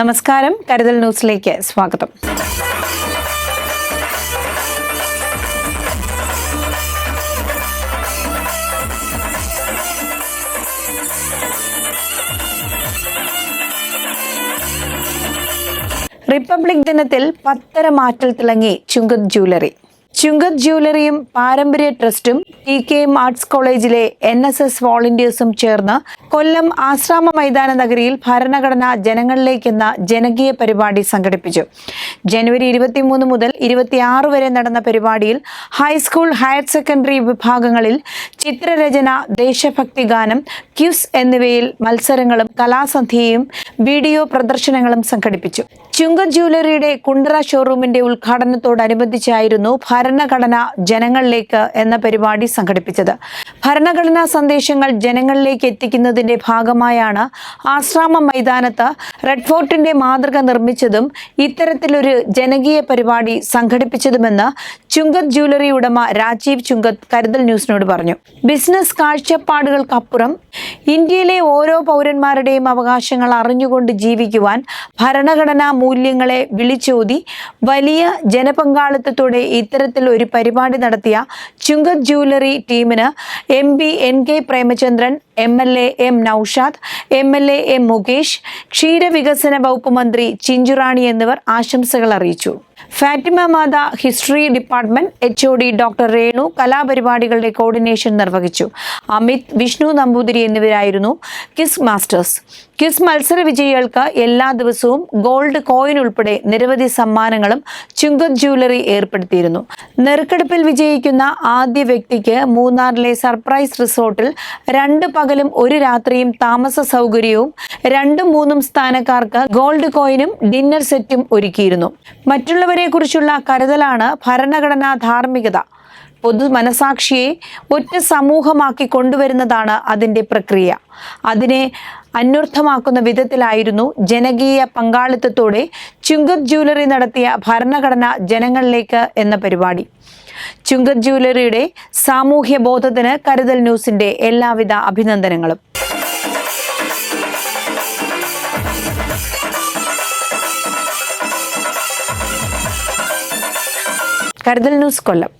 നമസ്കാരം. കരുതൽ ന്യൂസിലേക്ക് സ്വാഗതം. റിപ്പബ്ലിക് ദിനത്തിൽ പത്തര മാറ്റൽ തിളങ്ങി ചുങ്കത് ജ്വല്ലറി. ചുങ്കത് ജ്വല്ലറിയും പാരമ്പര്യ ട്രസ്റ്റും ടി കെ എം ആർട്സ് കോളേജിലെ എൻ എസ് എസ് വോളണ്ടിയേഴ്സും ചേർന്ന് കൊല്ലം ആശ്രാമ മൈതാന നഗരിയിൽ ഭരണഘടന ജനങ്ങളിലേക്കെന്ന ജനകീയ പരിപാടി സംഘടിപ്പിച്ചു. ജനുവരി ഇരുപത്തിമൂന്ന് മുതൽ ഇരുപത്തിയാറ് വരെ നടന്ന പരിപാടിയിൽ ഹൈസ്കൂൾ ഹയർ സെക്കൻഡറി വിഭാഗങ്ങളിൽ ചിത്രരചന ദേശഭക്തി ഗാനം ക്യൂസ് എന്നിവയിൽ മത്സരങ്ങളും കലാസന്ധ്യയും വീഡിയോ പ്രദർശനങ്ങളും സംഘടിപ്പിച്ചു. ചുങ്കത് ജ്വല്ലറിയുടെ കുണ്ടറ ഷോറൂമിന്റെ ഉദ്ഘാടനത്തോടനുബന്ധിച്ചായിരുന്നു ഭരണഘടന ജനങ്ങളിലേക്ക് എന്ന പരിപാടി സംഘടിപ്പിച്ചത്. ഭരണഘടനാ സന്ദേശങ്ങൾ ജനങ്ങളിലേക്ക് എത്തിക്കുന്നതിന്റെ ഭാഗമായാണ് ആശ്രാമ മൈതാനത്ത് റെഡ് ഫോർട്ടിന്റെ മാതൃക നിർമ്മിച്ചതും ഇത്തരത്തിലൊരു ജനകീയ പരിപാടി സംഘടിപ്പിച്ചതുമെന്ന് ചുങ്കത് ജ്വല്ലറി ഉടമ രാജീവ് ചുങ്കത് കരുതൽ ന്യൂസിനോട് പറഞ്ഞു. ബിസിനസ് കാഴ്ചപ്പാടുകൾക്കപ്പുറം ഇന്ത്യയിലെ ഓരോ പൗരന്മാരുടെയും അവകാശങ്ങൾ അറിഞ്ഞുകൊണ്ട് ജീവിക്കുവാൻ ഭരണഘടനാ മൂല്യങ്ങളെ വിളിച്ചോതി വലിയ ജനപങ്കാളിത്തത്തോടെ ഇത്തരത്തിൽ ഒരു പരിപാടി നടത്തിയ ചുങ്കത് ജ്വല്ലറി ടീമിന് M P N K Premachandran M L A M Naushad M L A M Mukesh ക്ഷീരവികസന വകുപ്പ് മന്ത്രി ചിഞ്ചുറാണി എന്നിവർ ആശംസകൾ അറിയിച്ചു. Fatima Mata history department H O D doctor Renu കലാപരിപാടികളുടെ coordination നിർവഹിച്ചു. അമിത് വിഷ്ണു നമ്പൂതിരി എന്നിവരായിരുന്നു കിസ് മാസ്റ്റേഴ്സ്. ക്വിസ് മത്സര വിജയികൾക്ക് എല്ലാ ദിവസവും ഗോൾഡ് കോയിൻ ഉൾപ്പെടെ നിരവധി സമ്മാനങ്ങളും ചുങ്കത് ജ്വല്ലറി ഏർപ്പെടുത്തിയിരുന്നു. നെറുക്കെടുപ്പിൽ വിജയിക്കുന്ന ആദ്യ വ്യക്തിക്ക് മൂന്നാറിലെ സർപ്രൈസ് റിസോർട്ടിൽ രണ്ട് പകലും ഒരു രാത്രിയും താമസ സൗകര്യവും രണ്ടും മൂന്നും സ്ഥാനക്കാർക്ക് ഗോൾഡ് കോയിനും ഡിന്നർ സെറ്റും ഒരുക്കിയിരുന്നു. മറ്റുള്ളവരെ കുറിച്ചുള്ള കരുതലാണ് ഭരണഘടനാ ധാർമ്മികത. പൊതു മനസാക്ഷിയെ ഒറ്റ സമൂഹമാക്കി കൊണ്ടുവരുന്നതാണ് അതിന്റെ പ്രക്രിയ. അതിനെ അന്വർത്ഥമാക്കുന്ന വിധത്തിലായിരുന്നു ജനകീയ പങ്കാളിത്തത്തോടെ ചുങ്കത് ജ്വല്ലറി നടത്തിയ ഭരണഘടന ജനങ്ങളിലേക്ക് എന്ന പരിപാടി. ചുങ്കത് ജ്വല്ലറിയുടെ സാമൂഹ്യ ബോധത്തിന് കരുതൽ ന്യൂസിന്റെ എല്ലാവിധ അഭിനന്ദനങ്ങളും. കരുതൽ ന്യൂസ് കൊല്ലം.